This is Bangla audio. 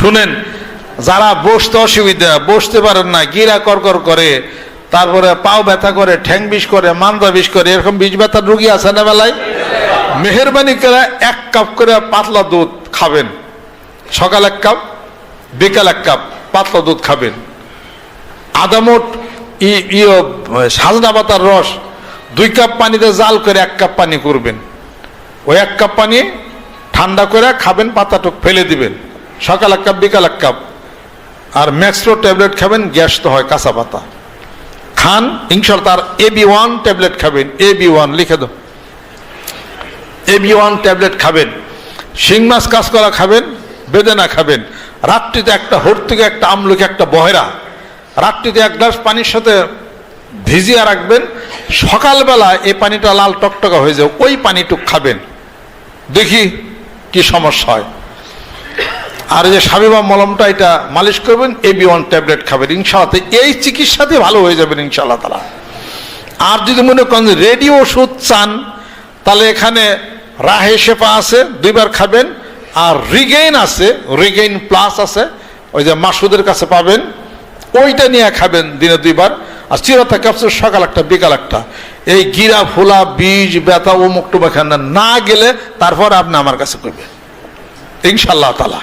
শুনেন, যারা বসতে অসুবিধা, বসতে পারেন না, গিরা করকর করে, তারপরে পাও ব্যথা করে, ঠ্যাং বিষ করে, মান্দা বিষ করে, এরকম বিষ ব্যথার রুগী আছে না বেলায়? মেহরবানি করে এক কাপ করে পাতলা দুধ খাবেন। সকাল এক কাপ, বিকাল এক কাপ পাতলা দুধ খাবেন। আদামোট ইয়ে সাজনা পাতার রস, দুই কাপ পানিতে জাল করে এক কাপ পানি করবেন ওই এক কাপ পানি ঠান্ডা করে খাবেন, পাতাটুক ফেলে দিবেন। সকাল এক কাপ বিকাল এক কাপ আর ম্যাক্সপ্রো ট্যাবলেট খাবেন, গ্যাস তো হয় কাঁচা পাতা। খান ইনশাল তার এ বি ওয়ান ট্যাবলেট খাবেন, এ বি ওয়ান, লিখে দাও। এ বি ওয়ান ট্যাবলেট খাবেন, শিং মাছ কাজ করা খাবেন, বেদেনা খাবেন। রাত্রিতে একটা হর্তুকে, একটা আমলকি, একটা বহেরা। রাত্রিতে এক গ্লাস পানির সাথে ভিজিয়ে রাখবেন। সকালবেলা এই পানিটা লাল টকটকা হয়ে যায়, ওই পানিটুক খাবেন। দেখি কি সমস্যা হয়। আর যে সাবিবা মলমটা, এটা মালিশ করবেন এ বি ওয়ান ট্যাবলেট খাবেন ইনশাল্লাহ এই চিকিৎসাতে ভালো হয়ে যাবেন ইনশাল্লাহ তালা আর যদি মনে করেন রেডি ওষুধ চান, তাহলে এখানে রাহে শেফা আছে, দুইবার খাবেন। আর রিগেইন আছে, রিগেইন প্লাস আছে, ওই যে মাসুদের কাছে পাবেন। ওইটা নিয়ে খাবেন দিনে দুইবার। আর চিরতা ক্যাপসুল সকাল একটা, বিকাল একটা। এই গিরা, ফোলা বীজ ব্যথা, অমুক টুমুক না গেলে তারপর আপনি আমার কাছে করবেন। ইনশাল্লাহ তালা